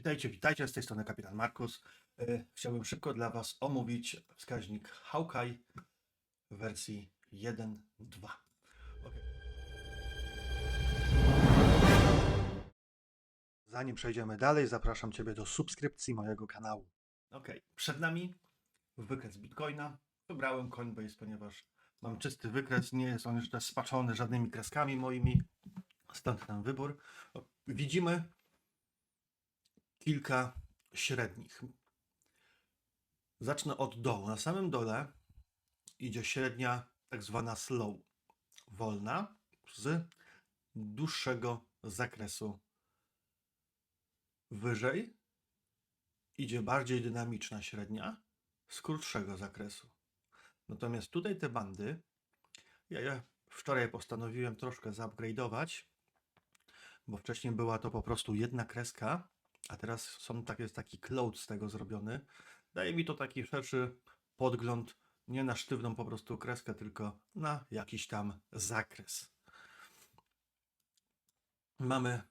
Witajcie, witajcie, z tej strony kapitan Markus. E, Chciałbym szybko dla Was omówić wskaźnik Hawkeye w wersji 1.2. Okej. Zanim przejdziemy dalej, zapraszam Ciebie do subskrypcji mojego kanału. Ok, przed nami wykres Bitcoina. Wybrałem Coinbase, ponieważ mam czysty wykres, nie jest on jeszcze spaczony żadnymi kreskami moimi, stąd ten wybór. Widzimy kilka średnich. Zacznę od dołu. Na samym dole idzie średnia, tak zwana slow, wolna, z dłuższego zakresu. Wyżej idzie bardziej dynamiczna średnia, z krótszego zakresu. Natomiast tutaj te bandy, ja je wczoraj postanowiłem troszkę zaupgrade'ować, bo wcześniej była to po prostu jedna kreska, a teraz są tak, jest taki cloud z tego zrobiony. Daje mi to taki szerszy podgląd, nie na sztywną po prostu kreskę, tylko na jakiś tam zakres. Mamy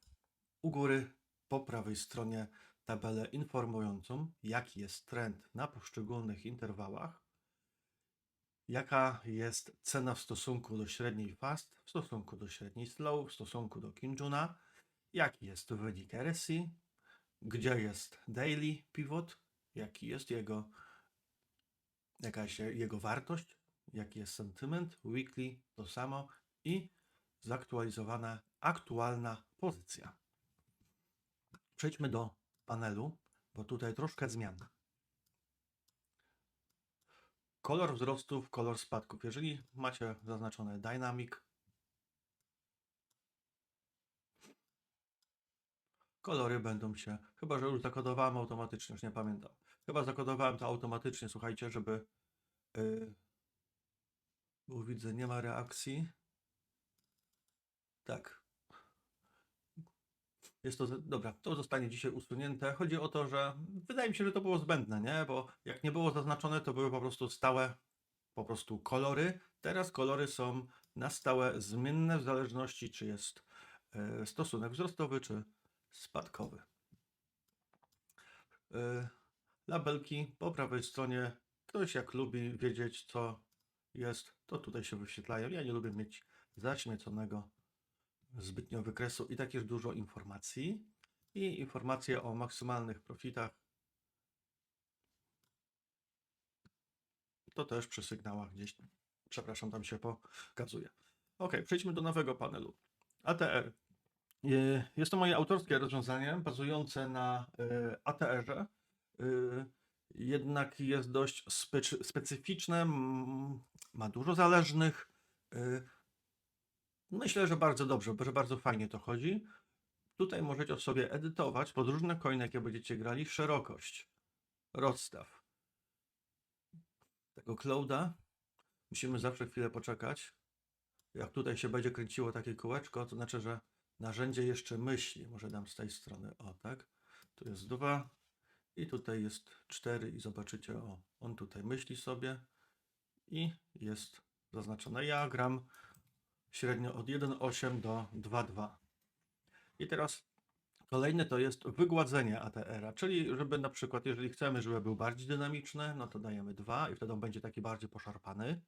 u góry po prawej stronie tabelę informującą, jaki jest trend na poszczególnych interwałach, jaka jest cena w stosunku do średniej fast, w stosunku do średniej slow, w stosunku do Kinjuna, jaki jest wynik RSI, gdzie jest daily pivot, jaki jest jego jakaś jego wartość, jaki jest sentyment, weekly to samo i zaktualizowana aktualna pozycja. Przejdźmy do panelu, bo tutaj troszkę zmian. Kolor wzrostów, kolor spadków. Jeżeli macie zaznaczone dynamic, kolory będą się, chyba że już zakodowałem automatycznie, już nie pamiętam. Chyba zakodowałem to automatycznie, słuchajcie, żeby yy, bo widzę, nie ma reakcji. Tak. Jest to, dobra, to zostanie dzisiaj usunięte. Chodzi o to, że wydaje mi się, że to było zbędne, nie? Bo jak nie było zaznaczone, to były po prostu stałe po prostu kolory. Teraz kolory są na stałe zmienne w zależności, czy jest e, stosunek wzrostowy, czy spadkowy. E, labelki po prawej stronie. Ktoś jak lubi wiedzieć, co jest, to tutaj się wyświetlają. Ja nie lubię mieć zaśmieconego zbytnio wykresu i takież dużo informacji. I informacje o maksymalnych profitach. To też przy sygnałach gdzieś, przepraszam, tam się pokazuje. Ok, przejdźmy do nowego panelu. ATR. Y, Jest to moje autorskie rozwiązanie bazujące na y, ATR-ze. Y, Jednak jest dość specy- specyficzne, ma dużo zależnych. Myślę, że bardzo dobrze, że bardzo fajnie to chodzi. Tutaj możecie sobie edytować pod różne coiny, jakie będziecie grali, szerokość, rozstaw tego clouda. Musimy zawsze chwilę poczekać. Jak tutaj się będzie kręciło takie kółeczko, to znaczy, że narzędzie jeszcze myśli. Może dam z tej strony, o tak. Tu jest 2 i tutaj jest 4 i zobaczycie, o, on tutaj myśli sobie i jest zaznaczone. Ja gram średnio od 1,8 do 2,2. I teraz kolejne to jest wygładzenie ATR-a, czyli żeby na przykład, jeżeli chcemy, żeby był bardziej dynamiczny, no to dajemy 2 i wtedy on będzie taki bardziej poszarpany.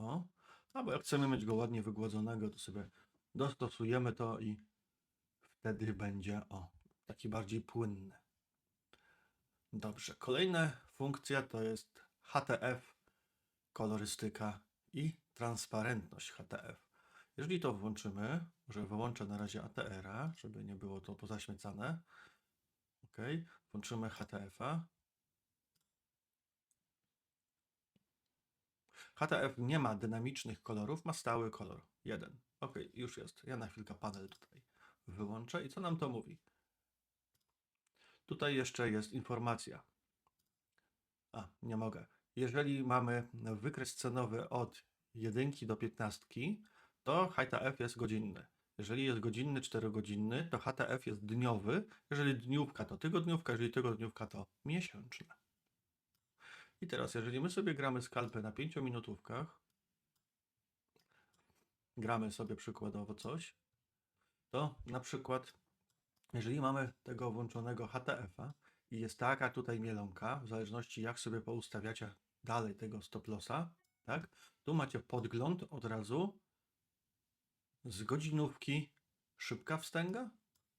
O, albo jak chcemy mieć go ładnie wygładzonego, to sobie dostosujemy to i wtedy będzie o, taki bardziej płynny. Dobrze, kolejna funkcja to jest HTF, kolorystyka i transparentność HTF. Jeżeli to włączymy, może wyłączę na razie ATR-a, żeby nie było to pozaśmiecane. OK, włączymy HTF-a. HTF nie ma dynamicznych kolorów, ma stały kolor. Jeden. OK, już jest. Ja na chwilkę panel tutaj wyłączę. I co nam to mówi? Tutaj jeszcze jest informacja. A, nie mogę. Jeżeli mamy wykres cenowy od 1 do 15, to HTF jest godzinny. Jeżeli jest godzinny, 4-godzinny, to HTF jest dniowy. Jeżeli dniówka, to tygodniówka, jeżeli tygodniówka, to miesięczna. I teraz, jeżeli my sobie gramy skalpę na 5 minutówkach, gramy sobie przykładowo coś, to na przykład, jeżeli mamy tego włączonego HTF-a i jest taka tutaj mielonka, w zależności jak sobie poustawiacie dalej tego stop lossa, tak? Tu macie podgląd od razu z godzinówki szybka wstęga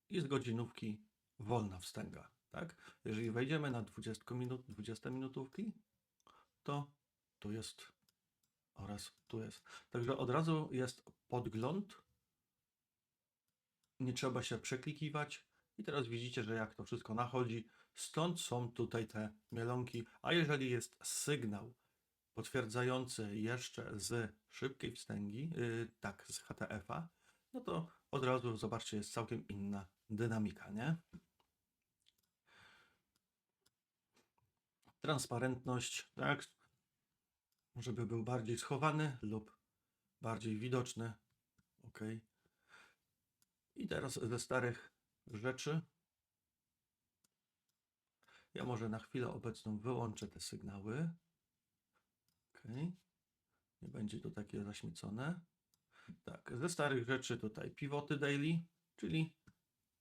i z godzinówki wolna wstęga, tak? Jeżeli wejdziemy na 20 minut, 20 minutówki, to tu jest oraz tu jest. Także od razu jest podgląd. Nie trzeba się przeklikiwać. I teraz widzicie, że jak to wszystko nachodzi, stąd są tutaj te mielonki. A jeżeli jest sygnał potwierdzający jeszcze z szybkiej wstęgi, yy, tak, z HTF-a, no to od razu zobaczcie, jest całkiem inna dynamika, nie? Transparentność, tak, żeby był bardziej schowany lub bardziej widoczny. OK. I teraz ze starych rzeczy. Ja może na chwilę obecną wyłączę te sygnały. OK. Nie będzie to takie zaśmiecone. Tak, ze starych rzeczy tutaj pivoty daily, czyli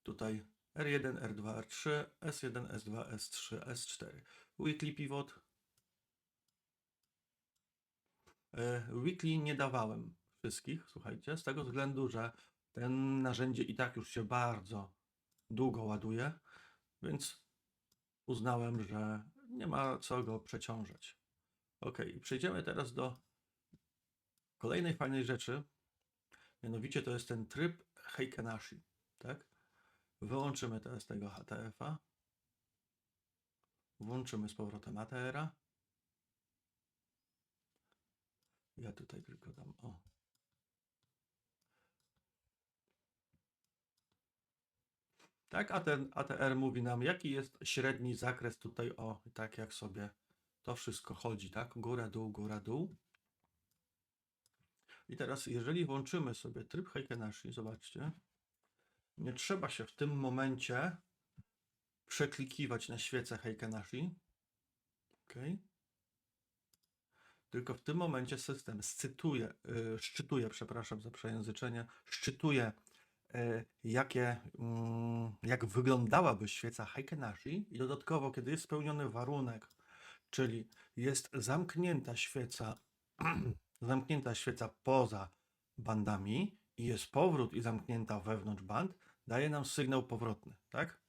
tutaj R1, R2, R3, S1, S2, S3, S4. Weekly pivot, E, Weekly nie dawałem wszystkich, słuchajcie, z tego względu, że ten narzędzie i tak już się bardzo długo ładuje, więc uznałem, że nie ma co go przeciążać. Ok, przejdziemy teraz do kolejnej fajnej rzeczy. Mianowicie to jest ten tryb Heikenashi, tak? Wyłączymy teraz tego HTF-a. Włączymy z powrotem ATR-a. Ja tutaj tylko dam o. Tak, a ten ATR mówi nam, jaki jest średni zakres tutaj, o, tak jak sobie to wszystko chodzi, tak? Góra, dół, góra, dół. I teraz, jeżeli włączymy sobie tryb Heikenashi, zobaczcie, nie trzeba się w tym momencie przeklikiwać na świecę Heikenashi. OK. Tylko w tym momencie system scytuje, y, szczytuje, przepraszam za przejęzyczenie, szczytuje y, jakie, mm, jak wyglądałaby świeca Heikenashi i dodatkowo, kiedy jest spełniony warunek, czyli jest zamknięta świeca, zamknięta świeca poza bandami i jest powrót i zamknięta wewnątrz band, daje nam sygnał powrotny, tak?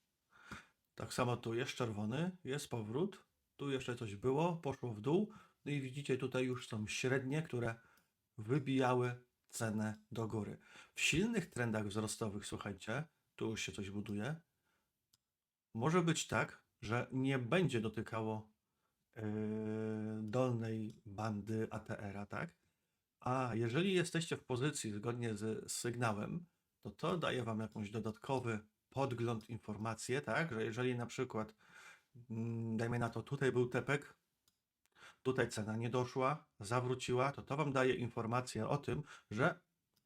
Tak samo tu jest czerwony, jest powrót, tu jeszcze coś było, poszło w dół, no i widzicie, tutaj już są średnie, które wybijały cenę do góry. W silnych trendach wzrostowych, słuchajcie, tu już się coś buduje, może być tak, że nie będzie dotykało yy, dolnej bandy ATR-a, tak? A jeżeli jesteście w pozycji zgodnie z sygnałem, to to daje Wam jakąś dodatkowy podgląd, informację, tak? Że jeżeli na przykład, mm, dajmy na to, tutaj był tepek, tutaj cena nie doszła, zawróciła, to to Wam daje informację o tym, że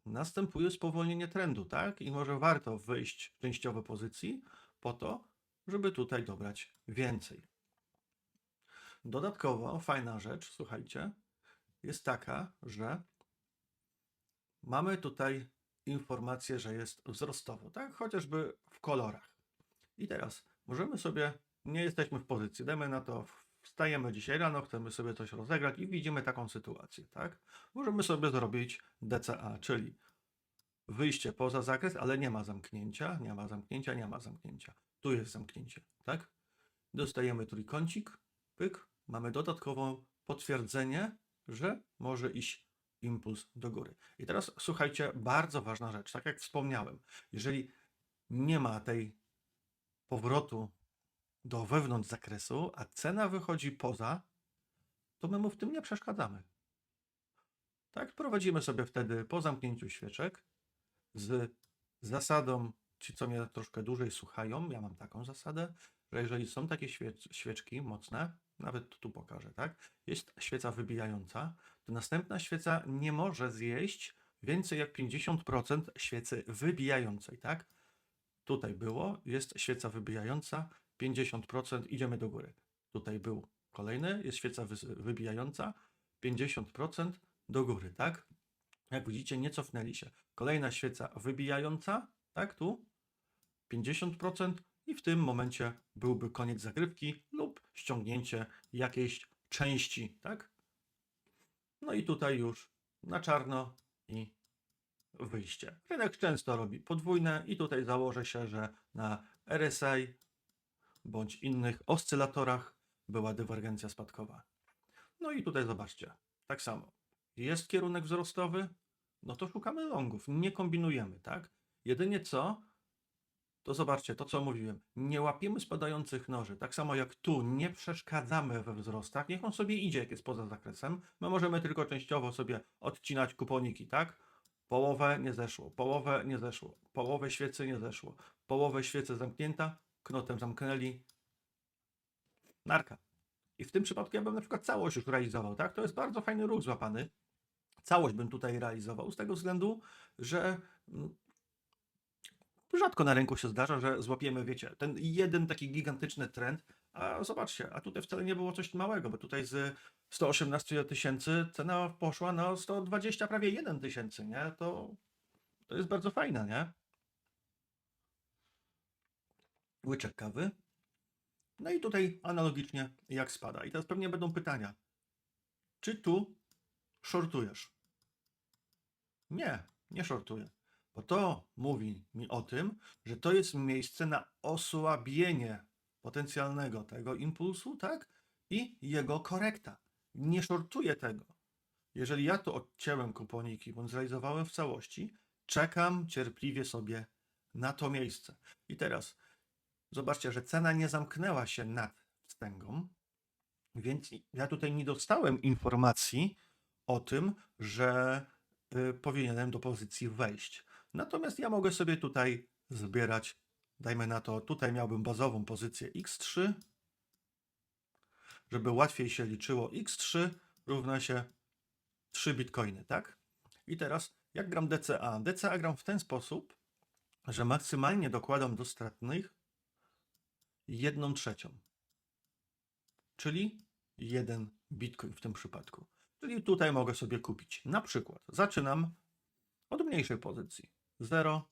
następuje spowolnienie trendu, tak? I może warto wyjść z częściowej pozycji po to, żeby tutaj dobrać więcej. Dodatkowo fajna rzecz, słuchajcie, jest taka, że mamy tutaj informację, że jest wzrostowo, tak? Chociażby w kolorach. I teraz możemy sobie, nie jesteśmy w pozycji, dajmy na to Wstajemy dzisiaj rano, chcemy sobie coś rozegrać i widzimy taką sytuację, tak? Możemy sobie zrobić DCA, czyli wyjście poza zakres, ale nie ma zamknięcia, nie ma zamknięcia, nie ma zamknięcia. Tu jest zamknięcie, tak? Dostajemy trójkącik, pyk, mamy dodatkowe potwierdzenie, że może iść impuls do góry. I teraz słuchajcie, bardzo ważna rzecz, tak jak wspomniałem, jeżeli nie ma tej powrotu do wewnątrz zakresu, a cena wychodzi poza, to my mu w tym nie przeszkadzamy. Tak, prowadzimy sobie wtedy po zamknięciu świeczek z zasadą, ci co mnie troszkę dłużej słuchają, ja mam taką zasadę, że jeżeli są takie świeczki mocne, nawet tu pokażę, tak, jest świeca wybijająca, to następna świeca nie może zjeść więcej jak 50% świecy wybijającej, tak? Tutaj było, jest świeca wybijająca, 50% idziemy do góry. Tutaj był kolejny, jest świeca wybijająca, 50% do góry, tak? Jak widzicie, nie cofnęli się. Kolejna świeca wybijająca, tak, tu 50% i w tym momencie byłby koniec zagrywki lub ściągnięcie jakiejś części, tak? No i tutaj już na czarno i wyjście. Rynek często robi podwójne i tutaj założę się, że na RSI bądź innych oscylatorach była dywergencja spadkowa. No i tutaj zobaczcie, tak samo. Jest kierunek wzrostowy, no to szukamy longów, nie kombinujemy, tak? Jedynie co, to zobaczcie, to co mówiłem, nie łapiemy spadających noży, tak samo jak tu nie przeszkadzamy we wzrostach, niech on sobie idzie, jak jest poza zakresem, my możemy tylko częściowo sobie odcinać kuponiki, tak? Połowę nie zeszło, połowę nie zeszło, połowę świecy nie zeszło, połowę świecy zamknięta, knotem zamknęli, narka. I w tym przypadku ja bym na przykład całość już realizował, tak? To jest bardzo fajny ruch złapany. Całość bym tutaj realizował z tego względu, że mm, rzadko na rynku się zdarza, że złapiemy, wiecie, ten jeden taki gigantyczny trend, a zobaczcie, a tutaj wcale nie było coś małego, bo tutaj z 118 tysięcy cena poszła na 120 prawie 1 tysięcy, nie? To, to jest bardzo fajne, nie? Łyczek kawy. No i tutaj analogicznie jak spada. I teraz pewnie będą pytania. Czy tu shortujesz? Nie, nie shortuję. Bo to mówi mi o tym, że to jest miejsce na osłabienie potencjalnego tego impulsu, tak? I jego korekta. Nie shortuję tego. Jeżeli ja tu odcięłem kuponiki, bądź zrealizowałem w całości, czekam cierpliwie sobie na to miejsce. I teraz zobaczcie, że cena nie zamknęła się nad wstęgą, więc ja tutaj nie dostałem informacji o tym, że y, powinienem do pozycji wejść. Natomiast ja mogę sobie tutaj zbierać, dajmy na to, tutaj miałbym bazową pozycję x3, żeby łatwiej się liczyło x3 równa się 3 bitcoiny, tak? I teraz jak gram DCA? DCA gram w ten sposób, że maksymalnie dokładam do stratnych jedną trzecią, czyli jeden bitcoin w tym przypadku. Czyli tutaj mogę sobie kupić. Na przykład zaczynam od mniejszej pozycji 0,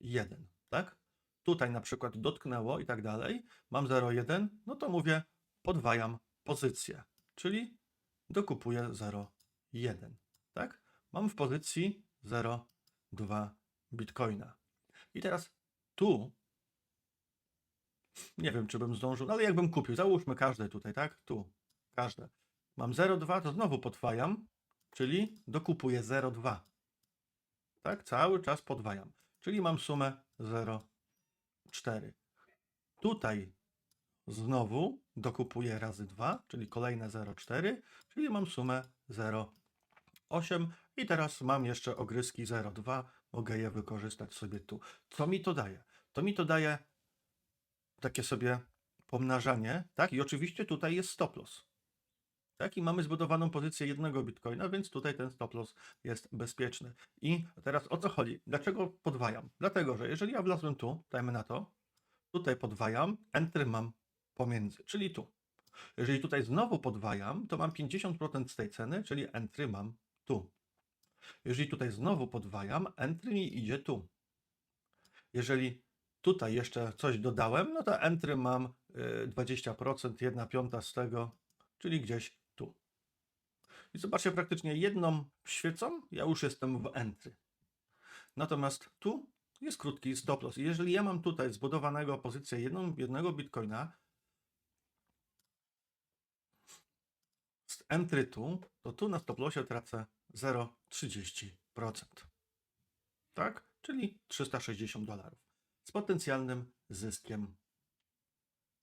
1, tak? Tutaj na przykład dotknęło i tak dalej. Mam 0, 1, no to mówię podwajam pozycję, czyli dokupuję 0, 1, tak? Mam w pozycji 0, 2 bitcoina. I teraz tu nie wiem, czy bym zdążył, no ale jakbym kupił, załóżmy każde tutaj, tak? Tu, każde. Mam 0,2, to znowu podwajam, czyli dokupuję 0,2. Tak, cały czas podwajam. Czyli mam sumę 0,4. Tutaj znowu dokupuję razy 2, czyli kolejne 0,4, czyli mam sumę 0,8 i teraz mam jeszcze ogryski 0,2, mogę je wykorzystać sobie tu. Co mi to daje? To mi to daje takie sobie pomnażanie, tak? I oczywiście tutaj jest stop loss. Tak, i mamy zbudowaną pozycję jednego bitcoina, więc tutaj ten stop loss jest bezpieczny. I teraz o co chodzi? Dlaczego podwajam? Dlatego, że jeżeli ja wlazłem tu, dajmy na to, tutaj podwajam, entry mam pomiędzy, czyli tu. Jeżeli tutaj znowu podwajam, to mam 50% z tej ceny, czyli entry mam tu. Jeżeli tutaj znowu podwajam, entry mi idzie tu. Jeżeli tutaj jeszcze coś dodałem, no to entry mam y, 20%, 1 piąta z tego, czyli gdzieś. I zobaczcie, praktycznie jedną świecą ja już jestem w entry. Natomiast tu jest krótki stop loss. Jeżeli ja mam tutaj zbudowanego pozycję jedną, jednego bitcoina z entry tu, to tu na stop lossie tracę 0,30%. Tak? Czyli 360 dolarów. Z potencjalnym zyskiem.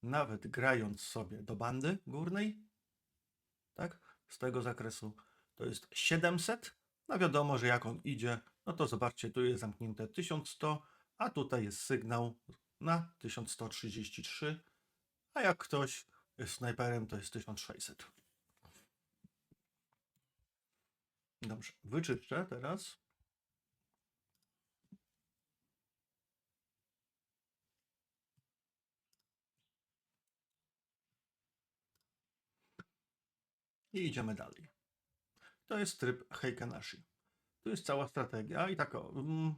Nawet grając sobie do bandy górnej, tak? Z tego zakresu to jest 700. No wiadomo, że jak on idzie, no to zobaczcie, tu jest zamknięte 1100, a tutaj jest sygnał na 1133, a jak ktoś jest snajperem, to jest 1600. Dobrze, wyczyszczę teraz. I idziemy dalej. To jest tryb Heikanashi. Tu jest cała strategia i tak o, mm,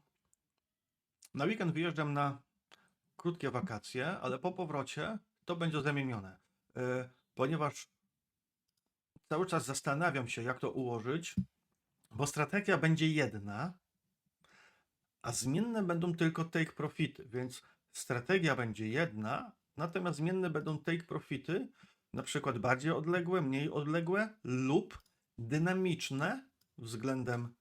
na weekend wyjeżdżam na krótkie wakacje, ale po powrocie to będzie zamienione, e, ponieważ cały czas zastanawiam się, jak to ułożyć, bo strategia będzie jedna, a zmienne będą tylko take profity, więc strategia będzie jedna, natomiast zmienne będą take profity, na przykład bardziej odległe, mniej odległe lub dynamiczne względem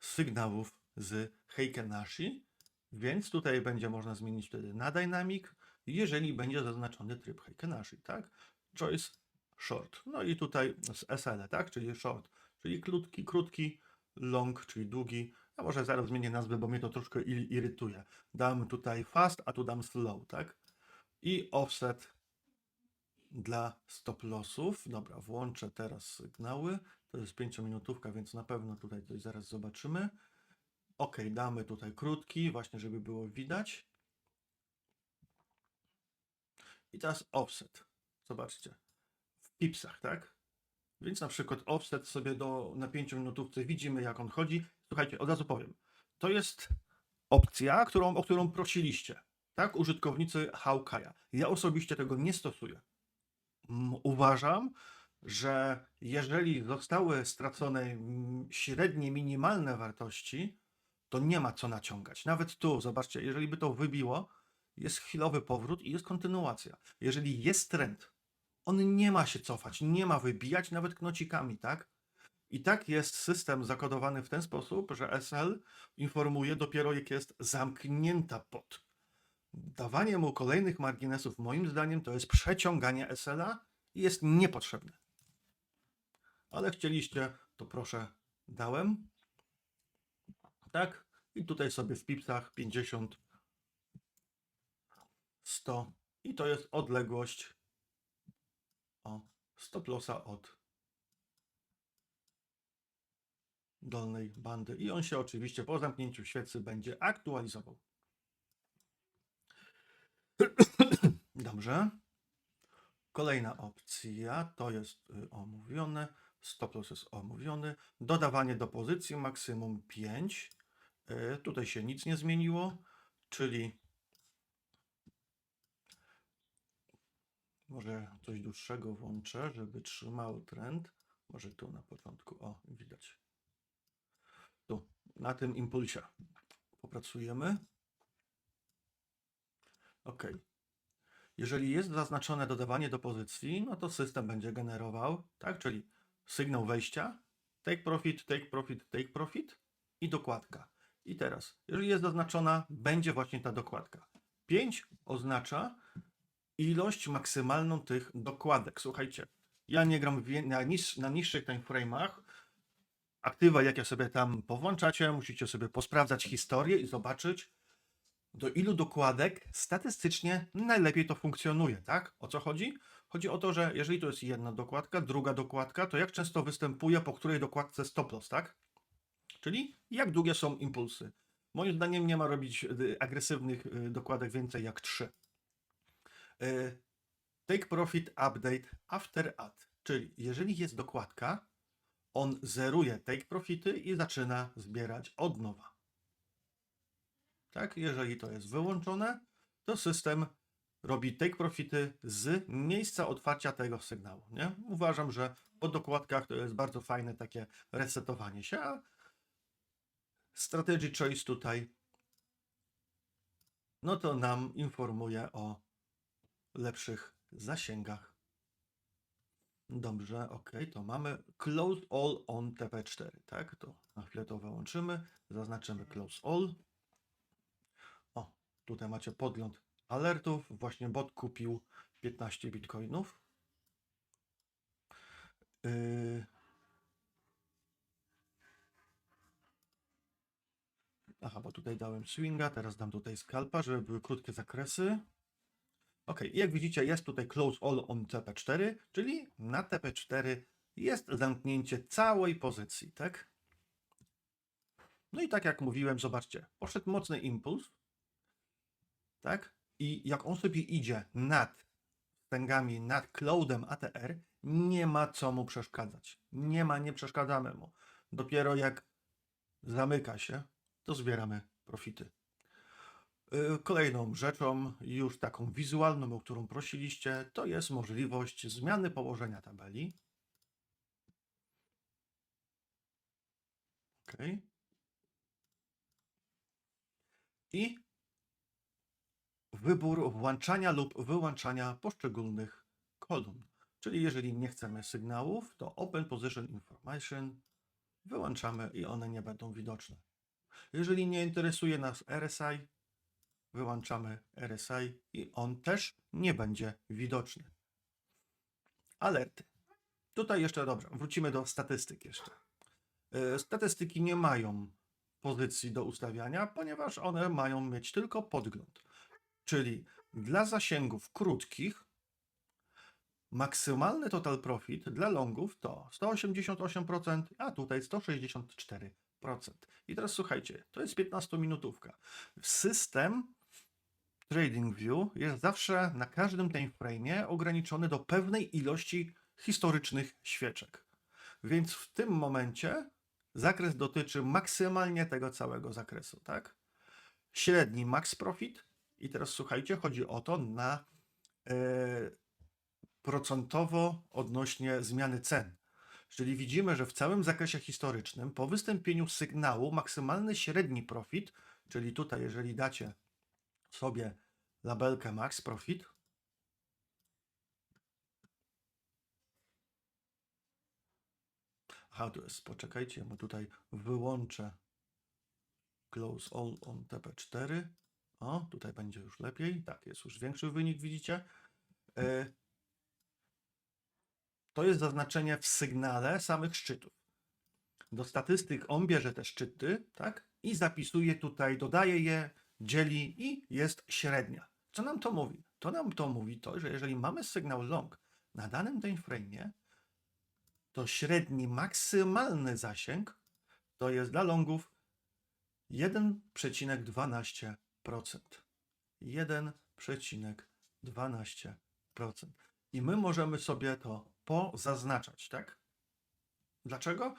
sygnałów z Heikenashi, więc tutaj będzie można zmienić wtedy na dynamic, jeżeli będzie zaznaczony tryb Heikenashi, tak? Choice short. No i tutaj z SL, tak? Czyli short, czyli krótki, krótki, long, czyli długi. A może zaraz zmienię nazwę, bo mnie to troszkę irytuje. Dam tutaj fast, a tu dam slow, tak? I offset dla stop lossów. Dobra, włączę teraz sygnały. To jest 5-minutówka, więc na pewno tutaj coś zaraz zobaczymy. Ok, damy tutaj krótki, właśnie żeby było widać. I teraz offset. Zobaczcie. W pipsach, tak? Więc na przykład offset sobie do, na 5 minutówce widzimy jak on chodzi. Słuchajcie, od razu powiem. To jest opcja, którą, o którą prosiliście. Tak? Użytkownicy Hawkeye'a. Ja osobiście tego nie stosuję. Uważam, że jeżeli zostały stracone średnie, minimalne wartości, to nie ma co naciągać. Nawet tu, zobaczcie, jeżeli by to wybiło, jest chwilowy powrót i jest kontynuacja. Jeżeli jest trend, on nie ma się cofać, nie ma wybijać nawet knocikami, tak? I tak jest system zakodowany w ten sposób, że SL informuje dopiero jak jest zamknięta pod. Dawanie mu kolejnych marginesów, moim zdaniem, to jest przeciąganie SL-a i jest niepotrzebne. Ale chcieliście, to proszę, dałem. Tak? I tutaj sobie w pipsach 50, 100 i to jest odległość o stop lossa od dolnej bandy i on się oczywiście po zamknięciu świecy będzie aktualizował. Dobrze. Kolejna opcja to jest y, omówione. Stop loss jest omówiony. Dodawanie do pozycji maksimum 5. Y, Tutaj się nic nie zmieniło, czyli może coś dłuższego włączę, żeby trzymał trend. Może tu na początku. O, widać. Tu, na tym impulsie popracujemy. OK. Jeżeli jest zaznaczone dodawanie do pozycji, no to system będzie generował, tak, czyli sygnał wejścia, take profit, take profit, take profit i dokładka. I teraz, jeżeli jest zaznaczona, będzie właśnie ta dokładka. 5 oznacza ilość maksymalną tych dokładek. Słuchajcie, ja nie gram na, niż, na niższych timeframe'ach. Aktywa, jakie sobie tam powłączacie, musicie sobie posprawdzać historię i zobaczyć, do ilu dokładek statystycznie najlepiej to funkcjonuje, tak? O co chodzi? Chodzi o to, że jeżeli to jest jedna dokładka, druga dokładka, to jak często występuje po której dokładce stop loss, tak? Czyli jak długie są impulsy. Moim zdaniem nie ma robić y, agresywnych y, dokładek więcej jak 3. Take profit update after add, czyli jeżeli jest dokładka, on zeruje take profity i zaczyna zbierać od nowa. Tak, jeżeli to jest wyłączone, to system robi take profity z miejsca otwarcia tego sygnału. Nie? Uważam, że po dokładkach to jest bardzo fajne takie resetowanie się, a strategy choice tutaj no to nam informuje o lepszych zasięgach. Dobrze, ok, to mamy close all on TP4, tak? To na chwilę to wyłączymy, zaznaczymy close all. Tutaj macie podgląd alertów. Właśnie bot kupił 15 bitcoinów. Yy... Aha, bo tutaj dałem swinga, teraz dam tutaj scalpa, żeby były krótkie zakresy. Ok, jak widzicie, jest tutaj close all on TP4, czyli na TP4 jest zamknięcie całej pozycji, tak? No i tak jak mówiłem, zobaczcie, poszedł mocny impuls, tak? I jak on sobie idzie nad wstęgami, nad cloudem ATR, nie ma co mu przeszkadzać. Nie ma, nie przeszkadzamy mu. Dopiero jak zamyka się, to zbieramy profity. Y, Kolejną rzeczą, już taką wizualną, o którą prosiliście, to jest możliwość zmiany położenia tabeli. OK. I wybór włączania lub wyłączania poszczególnych kolumn. Czyli jeżeli nie chcemy sygnałów, to Open Position Information wyłączamy i one nie będą widoczne. Jeżeli nie interesuje nas RSI, wyłączamy RSI i on też nie będzie widoczny. Alerty. Tutaj jeszcze dobrze, wrócimy do statystyk jeszcze. E, Statystyki nie mają pozycji do ustawiania, ponieważ one mają mieć tylko podgląd. Czyli dla zasięgów krótkich maksymalny total profit dla longów to 188%, a tutaj 164%. I teraz słuchajcie, to jest 15-minutówka. System TradingView jest zawsze na każdym time frame'ie ograniczony do pewnej ilości historycznych świeczek. Więc w tym momencie zakres dotyczy maksymalnie tego całego zakresu, tak? Średni max profit i teraz słuchajcie, chodzi o to na e, procentowo odnośnie zmiany cen. Czyli widzimy, że w całym zakresie historycznym po wystąpieniu sygnału maksymalny średni profit, czyli tutaj jeżeli dacie sobie labelkę max profit, Aha, to jest, poczekajcie, bo tutaj wyłączę close all on TP4. O, tutaj będzie już lepiej. Tak, jest już większy wynik, widzicie. E, To jest zaznaczenie w sygnale samych szczytów. Do statystyk on bierze te szczyty, tak? I zapisuje tutaj, dodaje je, dzieli i jest średnia. Co nam to mówi? To nam to mówi to, że jeżeli mamy sygnał long na danym time frame'ie, to średni maksymalny zasięg to jest dla longów 1,12%. 1,12%. I my możemy sobie to pozaznaczać, tak? Dlaczego?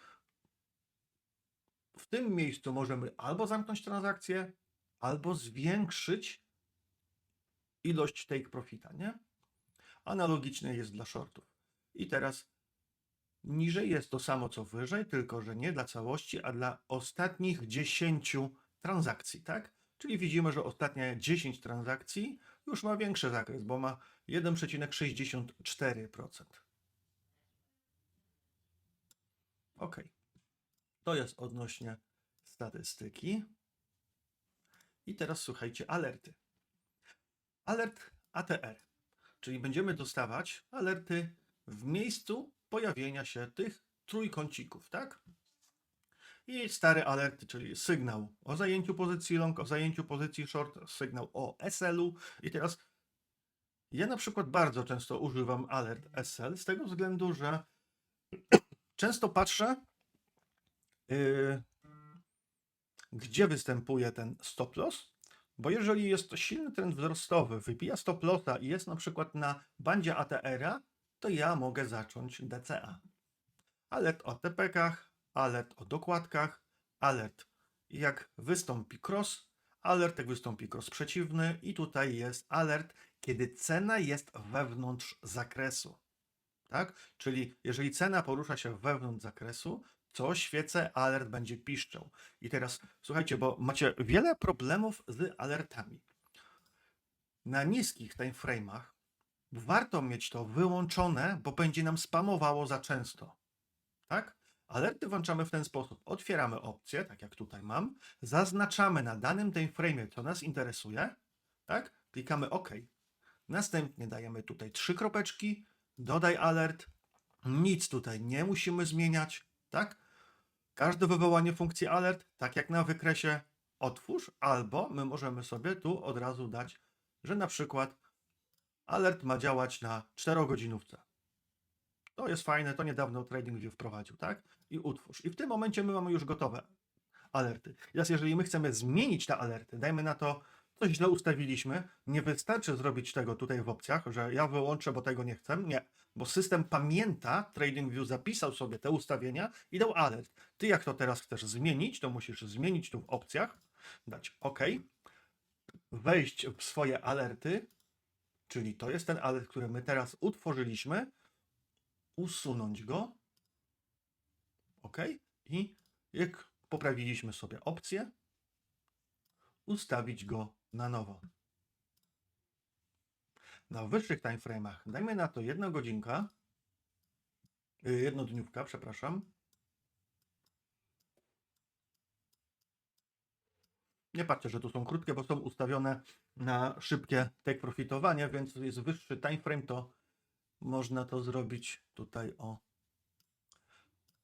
W tym miejscu możemy albo zamknąć transakcję, albo zwiększyć ilość take profita, nie? Analogicznie jest dla shortów. I teraz niżej jest to samo co wyżej, tylko że nie dla całości, a dla ostatnich 10 transakcji, tak? Czyli widzimy, że ostatnie 10 transakcji już ma większy zakres, bo ma 1,64%. Ok. To jest odnośnie statystyki. I teraz słuchajcie, alerty. Alert ATR, czyli będziemy dostawać alerty w miejscu pojawienia się tych trójkącików, tak? I stary alert, czyli sygnał o zajęciu pozycji long, o zajęciu pozycji short, sygnał o SL-u. I teraz ja na przykład bardzo często używam alert SL z tego względu, że często patrzę, yy, gdzie występuje ten stop loss, bo jeżeli jest silny trend wzrostowy, wybija stop lossa i jest na przykład na bandzie ATR-a, to ja mogę zacząć DCA. Alert o TPK-ach, alert o dokładkach, alert jak wystąpi cross, alert jak wystąpi cross przeciwny i tutaj jest alert, kiedy cena jest wewnątrz zakresu. Tak? Czyli jeżeli cena porusza się wewnątrz zakresu, to świecę alert będzie piszczał. I teraz słuchajcie, bo macie wiele problemów z alertami. Na niskich time frame'ach warto mieć to wyłączone, bo będzie nam spamowało za często. Tak? Alerty włączamy w ten sposób. Otwieramy opcję, tak jak tutaj mam, zaznaczamy na danym time frame'ie, co nas interesuje, tak? Klikamy OK. Następnie dajemy tutaj trzy kropeczki, dodaj alert. Nic tutaj nie musimy zmieniać, tak? Każde wywołanie funkcji alert, tak jak na wykresie, otwórz, albo my możemy sobie tu od razu dać, że na przykład alert ma działać na 4-godzinówce. To jest fajne, to niedawno TradingView wprowadził, tak? I utwórz. I w tym momencie my mamy już gotowe alerty. Teraz jeżeli my chcemy zmienić te alerty, dajmy na to coś źle ustawiliśmy. Nie wystarczy zrobić tego tutaj w opcjach, że ja wyłączę, bo tego nie chcę. Nie, bo system pamięta, TradingView zapisał sobie te ustawienia i dał alert. Ty jak to teraz chcesz zmienić, to musisz zmienić tu w opcjach, dać OK, wejść w swoje alerty, czyli to jest ten alert, który my teraz utworzyliśmy, usunąć go, OK, i jak poprawiliśmy sobie opcję, ustawić go na nowo. Na wyższych timeframe'ach dajmy na to jedna godzinka, yy, jednodniówka, przepraszam. Nie patrzcie, że tu są krótkie, bo są ustawione na szybkie take profitowanie, więc jest wyższy timeframe, to można to zrobić tutaj o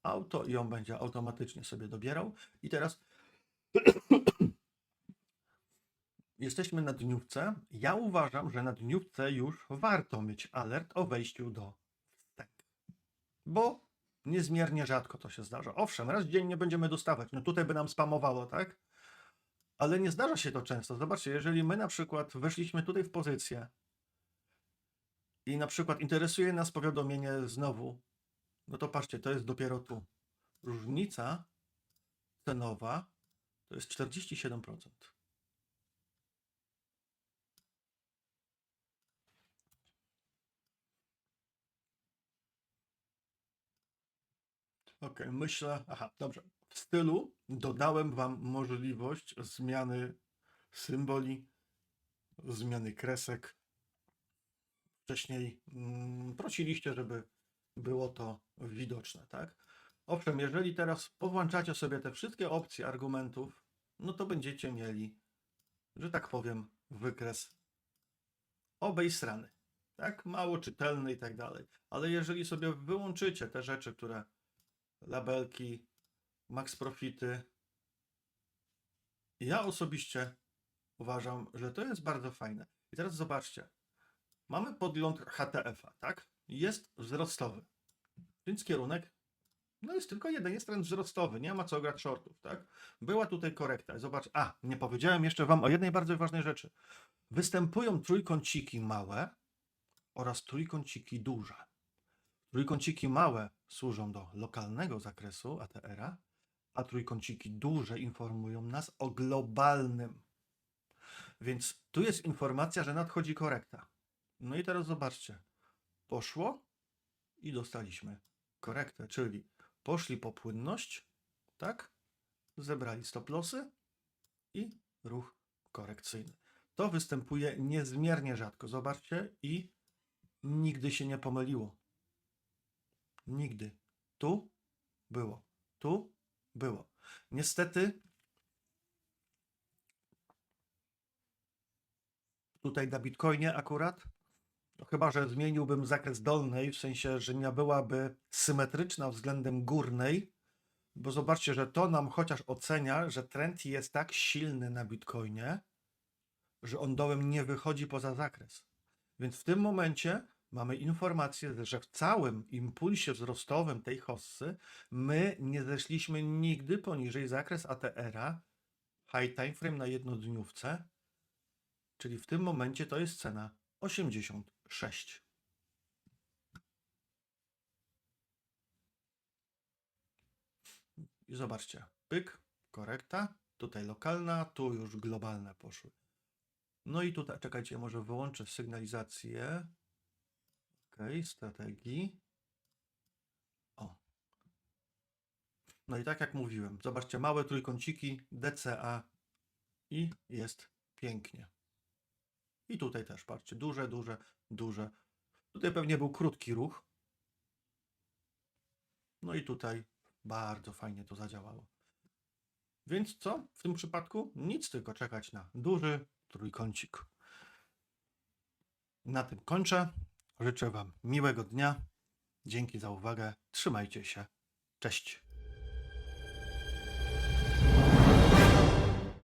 auto i on będzie automatycznie sobie dobierał. I teraz jesteśmy na dniówce. Ja uważam, że na dniówce już warto mieć alert o wejściu do wstęp. Bo niezmiernie rzadko to się zdarza. Owszem, raz dziennie będziemy dostawać. No tutaj by nam spamowało, tak? Ale nie zdarza się to często. Zobaczcie, jeżeli my na przykład weszliśmy tutaj w pozycję i na przykład interesuje nas powiadomienie znowu, no to patrzcie, to jest dopiero tu. Różnica cenowa to jest 47%. Ok, myślę. Aha, dobrze. W stylu dodałem Wam możliwość zmiany symboli, zmiany kresek. Wcześniej mm, prosiliście, żeby było to widoczne, tak? Owszem, jeżeli teraz powłączacie sobie te wszystkie opcje argumentów, no to będziecie mieli, że tak powiem, wykres obej strony, tak? Mało czytelny i tak dalej. Ale jeżeli sobie wyłączycie te rzeczy, które labelki, max profity, ja osobiście uważam, że to jest bardzo fajne. I teraz zobaczcie. Mamy podgląd HTF-a, tak? Jest wzrostowy. Więc kierunek, no jest tylko jeden, jest trend wzrostowy, nie ma co grać shortów, tak? Była tutaj korekta. Zobacz, a, nie powiedziałem jeszcze Wam o jednej bardzo ważnej rzeczy. Występują trójkąciki małe oraz trójkąciki duże. Trójkąciki małe służą do lokalnego zakresu ATR-a, a trójkąciki duże informują nas o globalnym. Więc tu jest informacja, że nadchodzi korekta. No i teraz zobaczcie. Poszło i dostaliśmy korektę, czyli poszli po płynność, tak? Zebrali stop-lossy i ruch korekcyjny. To występuje niezmiernie rzadko. Zobaczcie i nigdy się nie pomyliło. Nigdy. Tu było. Tu było. Niestety tutaj na Bitcoinie akurat no chyba, że zmieniłbym zakres dolnej, w sensie, że nie byłaby symetryczna względem górnej, bo zobaczcie, że to nam chociaż ocenia, że trend jest tak silny na Bitcoinie, że on dołem nie wychodzi poza zakres. Więc w tym momencie mamy informację, że w całym impulsie wzrostowym tej hossy my nie zeszliśmy nigdy poniżej zakres ATR-a, high time frame na jednodniówce, czyli w tym momencie to jest cena 86. I zobaczcie, pyk, korekta, tutaj lokalna, tu już globalne poszły. No i tutaj, czekajcie, może wyłączę sygnalizację. Ok, strategii. O. No i tak jak mówiłem, zobaczcie, małe trójkąciki, DCA i jest pięknie. I tutaj też, patrzcie, duże, duże, duże. Tutaj pewnie był krótki ruch. No i tutaj bardzo fajnie to zadziałało. Więc co w tym przypadku? Nic, tylko czekać na duży trójkącik. Na tym kończę. Życzę Wam miłego dnia. Dzięki za uwagę. Trzymajcie się. Cześć.